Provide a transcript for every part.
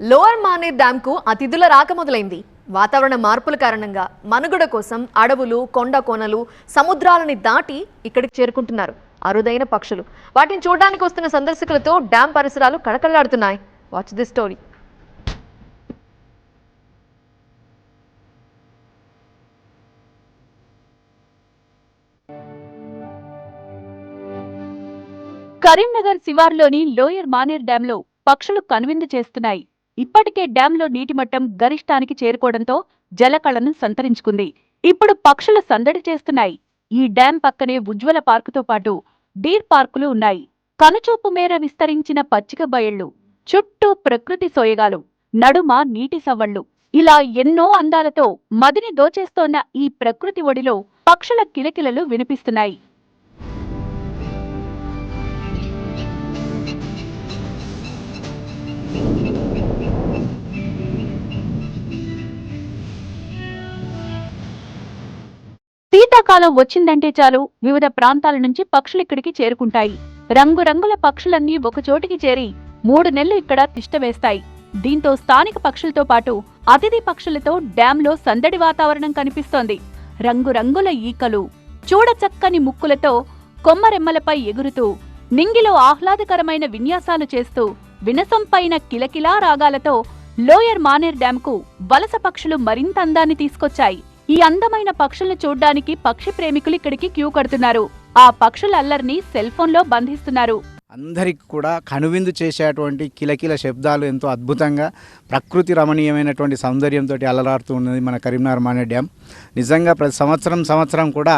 Lower Maner డ్యాంకు అతిథుల రాక మొదలైంది. వాతావరణ మార్పుల కారణంగా మనుగడ కోసం అడవులు కొండ కోనలు సముద్రాలని దాటి ఇక్కడికి చేరుకుంటున్నారు అరుదైన పక్షులు. వాటిని చూడడానికి వస్తున్న సందర్శకులతో డ్యాం పరిసరాలు కళకళలాడుతున్నాయి. వాచ్ ది స్టోరీ కరీంనగర్ శివార్లోని లోయర్ మానేర్ డ్యాంలో పక్షులు కనువిందు చేస్తున్నాయి. ఇప్పటికే డ్యాంలో నీటి మట్టం గరిష్టానికి చేరుకోవడంతో జలకళను సంతరించుకుంది. ఇప్పుడు పక్షులు సందడి చేస్తున్నాయి. ఈ డ్యాం పక్కనే ఉజ్వల పార్కుతో పాటు డీర్ పార్కులు ఉన్నాయి. కనుచూపు మేర విస్తరించిన పచ్చిక బయళ్ళు చుట్టూ ప్రకృతి సోయగాలు నడుమ నీటి సవ్వళ్ళు. ఇలా ఎన్నో అందాలతో మదిని దోచేస్తోన్న ఈ ప్రకృతి ఒడిలో పక్షుల కిలకిలలు వినిపిస్తున్నాయి. వర్షాకాలం వచ్చిందంటే చాలు. వివిధ ప్రాంతాల నుంచి పక్షులు ఇక్కడికి చేరుకుంటాయి. రంగురంగుల పక్షులన్నీ ఒకచోటికి చేరి మూడు నెలలు ఇక్కడ తిష్టవేస్తాయి దీంతో స్థానిక పక్షులతో పాటు అతిథి పక్షులతో డ్యాంలో సందడి వాతావరణం కనిపిస్తోంది. రంగురంగుల ఈకలు చూడచక్కని ముక్కులతో కొమ్మరెమ్మలపై ఎగురుతూ నింగిలో ఆహ్లాదకరమైన విన్యాసాలు చేస్తూ వినసంపైన కిలకిలా రాగాలతో లోయర్ మానేర్ డ్యాంకు వలస పక్షులు మరింత అందాన్ని తీసుకొచ్చాయి. ఈ అందమైన పక్షులను చూడ్డానికి పక్షి ప్రేమికులు ఇక్కడికి క్యూ కడుతున్నారు. ఆ పక్షుల అల్లరిని సెల్ ఫోన్లో బంధిస్తున్నారు. అందరికి కూడా కనువిందు చేసేటువంటి కిలకిల శబ్దాలు ఎంతో అద్భుతంగా ప్రకృతి రమణీయమైనటువంటి సౌందర్యంతో అలరాడుతూ ఉన్నది మన కరీంనగర్ మానే డ్యామ్ నిజంగా ప్రతి సంవత్సరం సంవత్సరం కూడా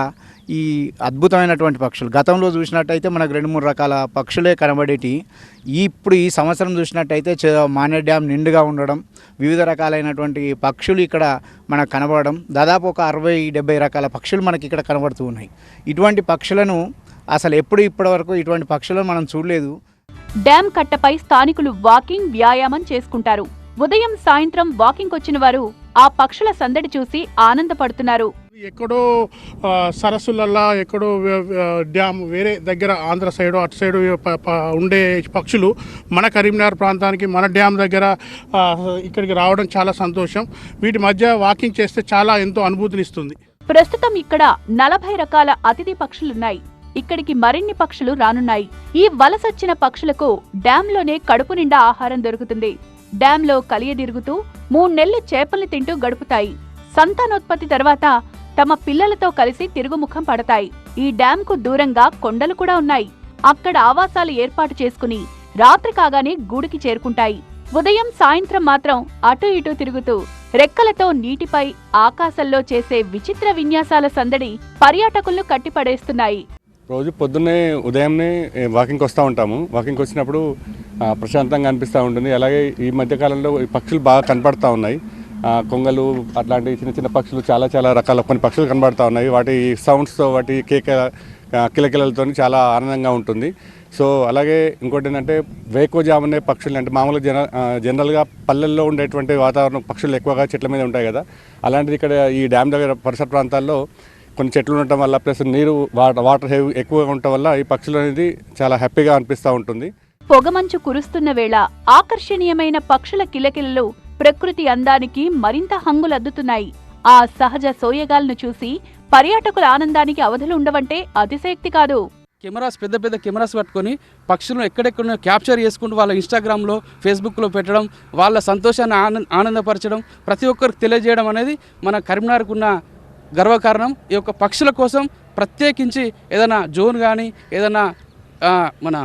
ఈ అద్భుతమైనటువంటి పక్షులు. గతంలో చూసినట్టయితే మనకు రెండు మూడు రకాల పక్షులే కనబడేటి ఇప్పుడు ఈ సంవత్సరం చూసినట్టయితే మాన్య మానే డ్యామ్ నిండుగా ఉండడం వివిధ రకాలైనటువంటి పక్షులు ఇక్కడ మనకు కనబడడం దాదాపు ఒక అరవై డెబ్బై రకాల పక్షులు మనకి ఇక్కడ కనబడుతూ ఉన్నాయి. ఇటువంటి పక్షులను అసలు ఎప్పుడు ఇప్పటివరకు ఇటువంటి పక్షులను మనం చూడలేదు. డ్యామ్ కట్టపై స్థానికులు వాకింగ్ వ్యాయామం చేసుకుంటారు. ఉదయం సాయంత్రం వాకింగ్ వచ్చిన వారు ఆ పక్షుల సందడి చూసి ఆనందపడుతున్నారు. ఎక్కడో ఆ, సరస్సులల్లా ఎక్కడో డ్యామ్ వేరే దగ్గర ఆంధ్ర సైడ్ అటు సైడ్ ఉండే పక్షులు మన కరీంనగర్ ప్రాంతానికి మన డ్యామ్ దగ్గర ఇక్కడికి రావడం చాలా సంతోషం. వీటి మధ్య వాకింగ్ చేస్తే చాలా ఎంతో అనుభూతినిస్తుంది ప్రస్తుతం ఇక్కడ నలభై రకాల అతిథి పక్షులున్నాయి. ఇక్కడికి మరిన్ని పక్షులు రానున్నాయి. ఈ వలసొచ్చిన పక్షులకు డ్యాంలోనే కడుపు నిండా ఆహారం దొరుకుతుంది. డ్యాంలో కలియదిరుగుతూ మూడు నెలలు చేపల్ని తింటూ గడుపుతాయి. సంతానోత్పత్తి తర్వాత తమ పిల్లలతో కలిసి తిరుగుముఖం పడతాయి. ఈ కు దూరంగా కొండలు కూడా ఉన్నాయి. అక్కడ ఆవాసాలు ఏర్పాటు చేసుకుని రాత్రి కాగానే గూడికి చేరుకుంటాయి. ఉదయం సాయంత్రం మాత్రం అటు ఇటు తిరుగుతూ రెక్కలతో నీటిపై ఆకాశంలో చేసే విచిత్ర విన్యాసాల సందడి పర్యాటకులను కట్టిపడేస్తున్నాయి. రోజు పొద్దున్నే ఉదయంనే వాకింగ్కి వస్తూ ఉంటాము. వాకింగ్కి వచ్చినప్పుడు ప్రశాంతంగా అనిపిస్తూ ఉంటుంది. అలాగే ఈ మధ్యకాలంలో ఈ పక్షులు బాగా కనపడతా ఉన్నాయి. కొంగలు అట్లాంటి చిన్న చిన్న పక్షులు చాలా చాలా రకాల కొన్ని పక్షులు కనబడతా ఉన్నాయి. వాటి సౌండ్స్తో వాటి కేక ఆ, కిలకిలలతో చాలా ఆనందంగా ఉంటుంది. సో అలాగే ఇంకోటి ఏంటంటే వేకోజామనే పక్షులు అంటే మామూలుగా జన జనరల్గా పల్లెల్లో ఉండేటువంటి వాతావరణం పక్షులు ఎక్కువగా చెట్ల మీద ఉంటాయి కదా. అలాంటిది ఇక్కడ ఈ డ్యామ్ దగ్గర పరిసర ప్రాంతాల్లో కొన్ని చెట్లు ఉండటం వల్ల ప్లస్ నీరు వాటర్ వాటర్ హెవీ ఎక్కువగా ఉండటం వల్ల ఈ పక్షులు అనేది చాలా హ్యాపీగా అనిపిస్తూ ఉంటుంది. పొగమంచు కురుస్తున్న వేళ ఆకర్షణీయమైన పక్షుల కిలకిలలు ప్రకృతి అందానికి మరింత హంగులద్దుతున్నాయి. ఆ సహజ సోయగాలను చూసి పర్యాటకుల ఆనందానికి అవధులు ఉండవంటే అతిశయక్తి కాదు. కెమెరాస్ పెద్ద పెద్ద కెమెరాస్ పట్టుకొని పక్షులను ఎక్కడెక్కడ క్యాప్చర్ చేసుకుంటూ వాళ్ళ ఇన్స్టాగ్రామ్లో ఫేస్బుక్లో పెట్టడం వాళ్ళ సంతోషాన్ని ఆనంద ఆనందపరచడం ప్రతి ఒక్కరికి తెలియజేయడం అనేది మన కరీంనగర్కు ఉన్న గర్వకారణం. ఈ యొక్క పక్షుల కోసం ప్రత్యేకించి ఏదైనా జోన్ కానీ ఏదైనా మన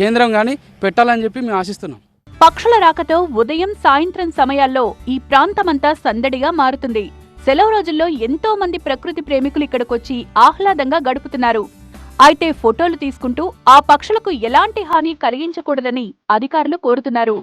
కేంద్రం కానీ పెట్టాలని చెప్పి మేము ఆశిస్తున్నాం. పక్షుల రాకతో ఉదయం సాయంత్రం సమయాల్లో ఈ ప్రాంతమంతా సందడిగా మారుతుంది. సెలవు రోజుల్లో ఎంతో మంది ప్రకృతి ప్రేమికులు ఇక్కడికొచ్చి ఆహ్లాదంగా గడుపుతున్నారు. అయితే ఫోటోలు తీసుకుంటూ ఆ పక్షులకు ఎలాంటి హాని కలిగించకూడదని అధికారులు కోరుతున్నారు.